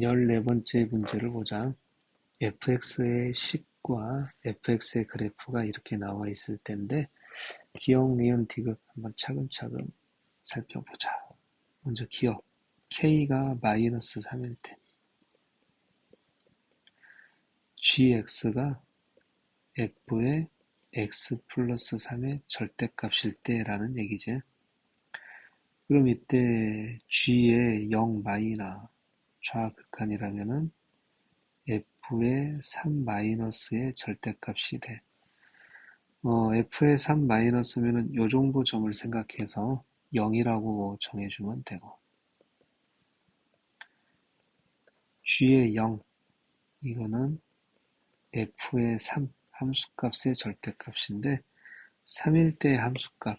열네 번째 문제를 보자. fx의 식과 fx의 그래프가 이렇게 나와 있을 텐데 기억, 니은, 디귿 한번 차근차근 살펴보자. 먼저 기억. k가 마이너스 3일 때 gx가 f의 x 플러스 3의 절대값일 때라는 얘기지. 그럼 이때 g의 0 마이나 좌극한이라면은 f의 3 마이너스의 절대값이 돼. 어, f의 3 마이너스면은 요 정도 점을 생각해서 0이라고 정해주면 되고 g의 0 이거는 f의 3 함수값의 절대값인데 3일 때 함수값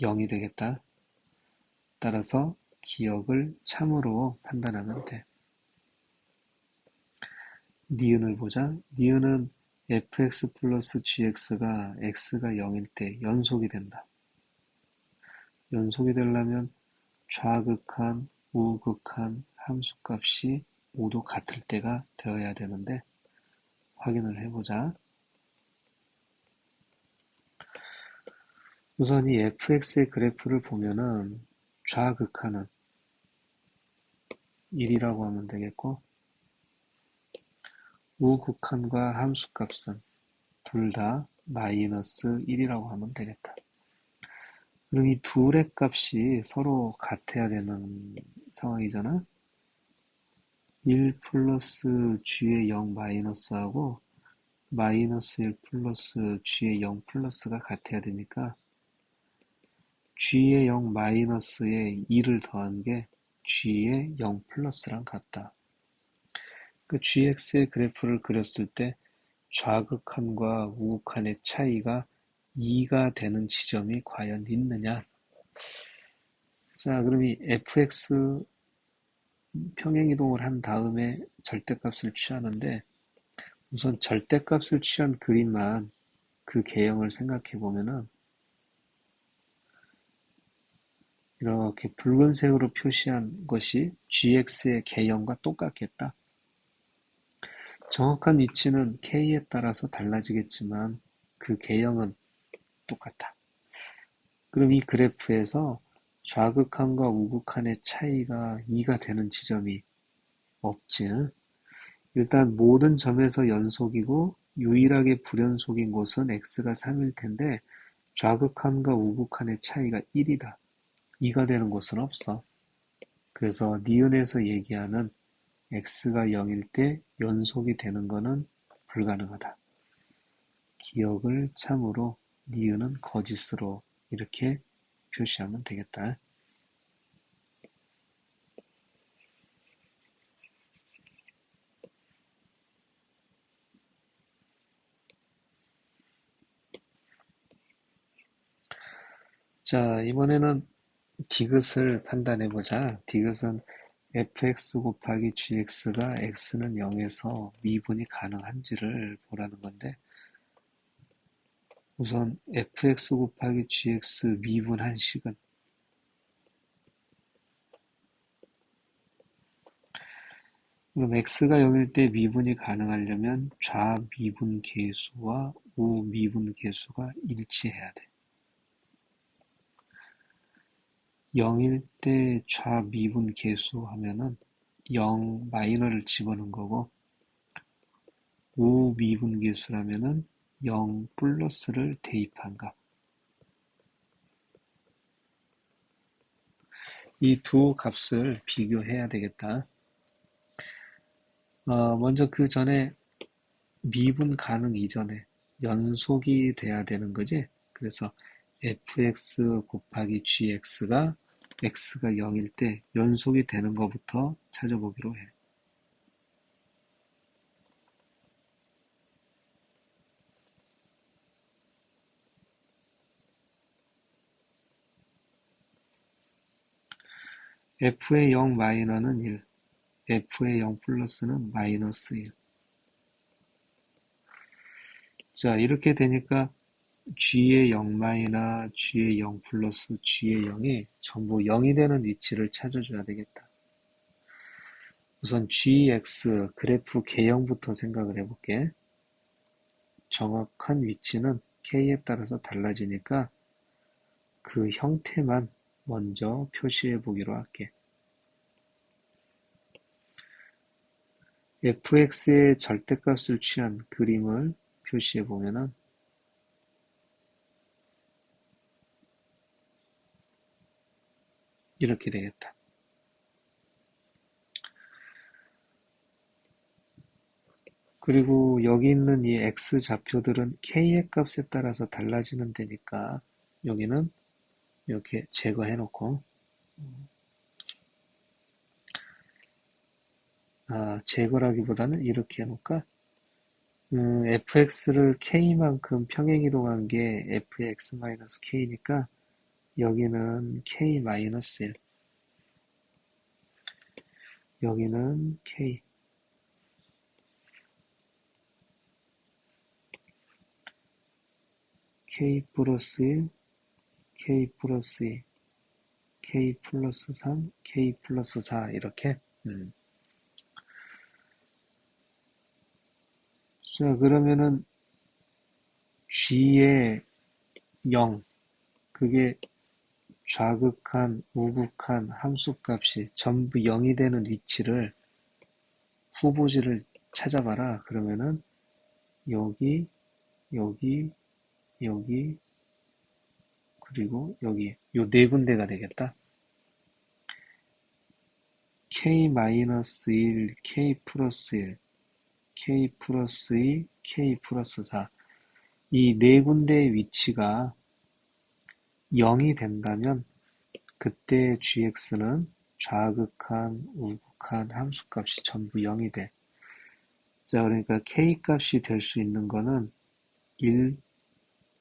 0이 되겠다. 따라서 기억을 참으로 판단하면 돼. 니은을 보자. 니은은 fx 플러스 gx가 x가 0일 때 연속이 된다. 연속이 되려면 좌극한, 우극한 함수값이 모두 같을 때가 되어야 되는데 확인을 해보자. 우선 이 fx의 그래프를 보면은 좌극하는 1이라고 하면 되겠고 우극한과 함수값은 둘 다 마이너스 1이라고 하면 되겠다. 그럼 이 둘의 값이 서로 같아야 되는 상황이잖아. 1 플러스 g의 0 마이너스하고 마이너스 1 플러스 g의 0 플러스가 같아야 되니까 g의 0 마이너스에 2를 더한 게 g의 0 플러스랑 같다. 그 gx의 그래프를 그렸을 때 좌극한과 우극한의 차이가 2가 되는 지점이 과연 있느냐? 자, 그럼 이 fx 평행이동을 한 다음에 절대값을 취하는데 우선 절대값을 취한 그림만 그 개형을 생각해 보면은 이렇게 붉은색으로 표시한 것이 gx의 개형과 똑같겠다. 정확한 위치는 k에 따라서 달라지겠지만 그 개형은 똑같아. 그럼 이 그래프에서 좌극한과 우극한의 차이가 2가 되는 지점이 없지. 일단 모든 점에서 연속이고 유일하게 불연속인 곳은 x가 3일 텐데 좌극한과 우극한의 차이가 1이다. 2가 되는 곳은 없어. 그래서 니은에서 얘기하는 x가 0일 때 연속이 되는 것은 불가능하다. 기억을 참으로 니은은 거짓으로 이렇게 표시하면 되겠다. 자, 이번에는 디귿을 판단해 보자. 디귿은 fx 곱하기 gx가 x는 0에서 미분이 가능한지를 보라는 건데 우선 fx 곱하기 gx 미분한 식은 그럼 x가 0일 때 미분이 가능하려면 좌미분 계수와 우미분 계수가 일치해야 돼. 0일 때 좌미분 계수 하면은 0 마이너를 집어넣은 거고 우미분 계수라면은 0 플러스를 대입한 값. 이 두 값을 비교해야 되겠다. 어, 먼저 그 전에 미분 가능 이전에 연속이 돼야 되는 거지. 그래서 fx 곱하기 gx가 x가 0일 때 연속이 되는 것부터 찾아보기로 해. f의 0 마이너는 1, f의 0 플러스는 마이너스 1. 자, 이렇게 되니까 g의 0 마이너, g의 0 플러스, g의 0이 전부 0이 되는 위치를 찾아줘야 되겠다. 우선 gx 그래프 개형부터 생각을 해볼게. 정확한 위치는 k에 따라서 달라지니까 그 형태만 먼저 표시해 보기로 할게. fx의 절대값을 취한 그림을 표시해 보면은 이렇게 되겠다. 그리고 여기 있는 이 x 좌표들은 k의 값에 따라서 달라지는 데니까 여기는 이렇게 제거해 놓고 아, 제거라기보다는 이렇게 해놓을까? 음, fx를 k만큼 평행이동한 게 f의 x-k니까 여기는 k-1 여기는 k. K 플러스 1 k 플러스 2 k 플러스 3 k 플러스 4 이렇게. 음. 자 그러면은 g의 0 그게 좌극한, 우극한 함수값이 전부 0이 되는 위치를 후보지를 찾아봐라. 그러면은 여기, 여기, 여기, 그리고 여기 요 네 군데가 되겠다. k-1, k 플러스 1, k 플러스 2, k 플러스 4. 이 네 군데의 위치가 0이 된다면 그때 gx는 좌극한, 우극한 함수값이 전부 0이 돼. 자, 그러니까 k 값이 될 수 있는 거는 1,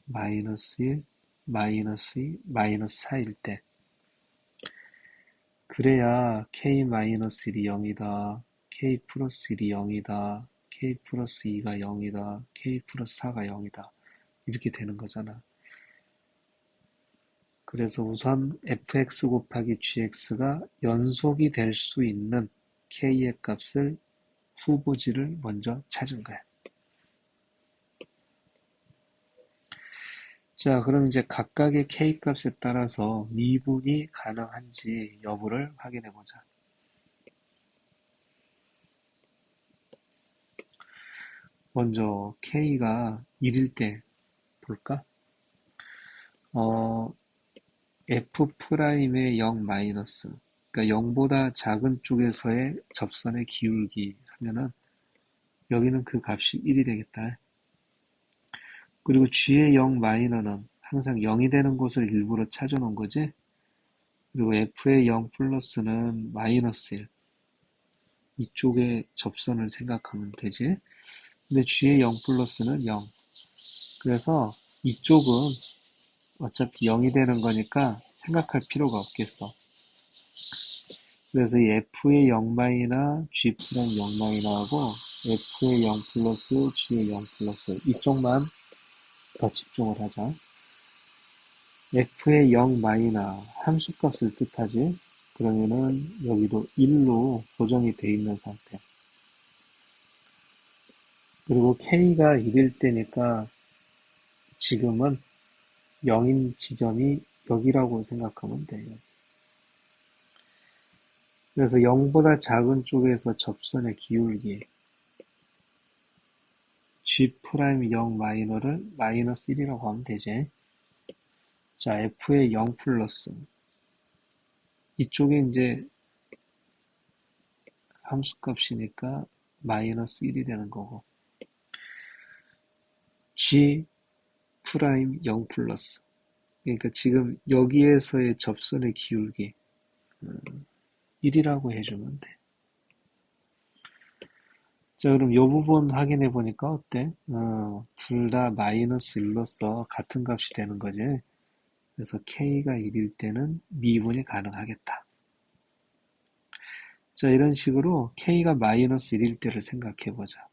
마이너스 1, 마이너스 2, 마이너스 4일 때. 그래야 k-1이 0이다, k 플러스 1이 0이다, k 플러스 2가 0이다, k 플러스 4가 0이다. 이렇게 되는 거잖아. 그래서 우선 fx 곱하기 gx가 연속이 될 수 있는 k의 값을 후보지를 먼저 찾은 거야. 자, 그럼 이제 각각의 k 값에 따라서 미분이 가능한지 여부를 확인해 보자. 먼저 k가 1일 때 볼까? 어, f'의 0 마이너스 그러니까 0보다 작은 쪽에서의 접선의 기울기 하면은 여기는 그 값이 1이 되겠다. 그리고 g의 0 마이너는 항상 0이 되는 곳을 일부러 찾아놓은 거지. 그리고 f의 0 플러스는 마이너스 1. 이쪽에 접선을 생각하면 되지. 근데 g의 0 플러스는 0. 그래서 이쪽은 어차피 0이 되는 거니까 생각할 필요가 없겠어. 그래서 이 f의 0 마이나 g 프라임 0마이나하고 f의 0 플러스 g의 0 플러스 이쪽만 더 집중을 하자. f의 0 마이나 함수값을 뜻하지. 그러면은 여기도 1로 고정이 돼 있는 상태. 그리고 k가 1일 때니까 지금은 0인 지점이 여기라고 생각하면 돼요. 그래서 0보다 작은 쪽에서 접선의 기울기 G'0 마이너를 마이너스 1이라고 하면 되지. 자, F의 0 플러스 이쪽에 이제 함수값이니까 마이너스 1이 되는 거고 G 프라임 0 플러스 그러니까 지금 여기에서의 접선의 기울기 1이라고 음, 해주면 돼. 자 그럼 이 부분 확인해 보니까 어때? 어, 둘 다 마이너스 1로서 같은 값이 되는 거지. 그래서 k가 1일 때는 미분이 가능하겠다. 자 이런 식으로 k가 마이너스 1일 때를 생각해 보자.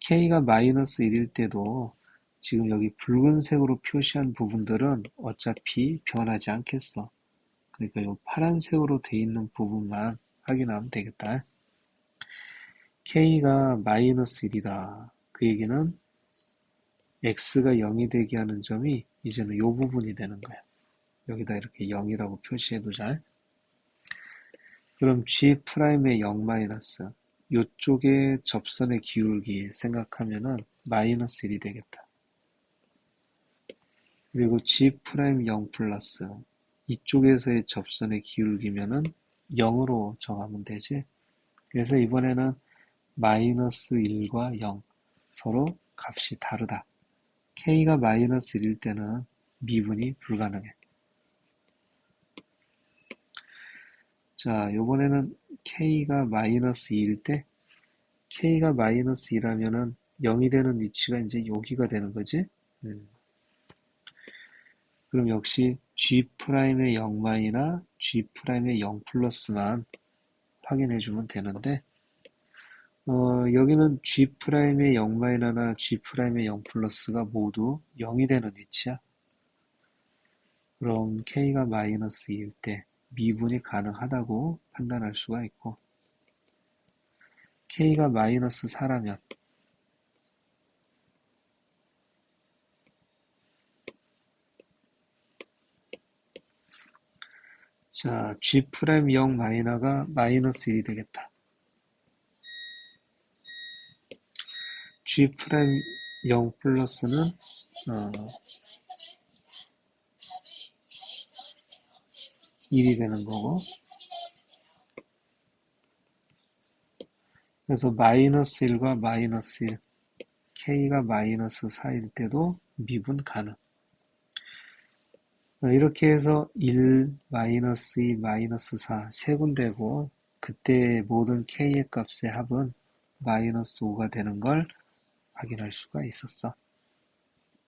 k가 마이너스 1일 때도 지금 여기 붉은색으로 표시한 부분들은 어차피 변하지 않겠어. 그러니까 이 파란색으로 돼 있는 부분만 확인하면 되겠다. k가 마이너스 1이다. 그 얘기는 x가 0이 되게 하는 점이 이제는 요 부분이 되는 거야. 여기다 이렇게 0이라고 표시해 두자. 그럼 G'의 0 마이너스 요쪽에 접선의 기울기 생각하면은 마이너스 1이 되겠다. 그리고 G'0 플러스 이쪽에서의 접선의 기울기면은 0으로 정하면 되지. 그래서 이번에는 마이너스 1과 0 서로 값이 다르다. k가 마이너스 1일 때는 미분이 불가능해. 자, 요번에는 k가 마이너스 2일 때 k가 마이너스 2라면은 0이 되는 위치가 이제 여기가 되는 거지. 음. 그럼 역시 G'의 0마이나 G'의 0 플러스만 확인해 주면 되는데 어, 여기는 G'의 0 마이너나 G'의 0 플러스가 모두 0이 되는 위치야. 그럼 K가 마이너스 2일 때 미분이 가능하다고 판단할 수가 있고 K가 마이너스 4라면 자, G'0 마이너가 마이너스 1이 되겠다. G'0 플러스는 어, 1이 되는 거고 그래서 마이너스 1과 마이너스 1 K가 마이너스 4일 때도 미분 가능 어, 이렇게 해서 1, 마이너스 2, 마이너스 4 세 군데고 그때 모든 K의 값의 합은 마이너스 5가 되는 걸 확인할 수가 있었어.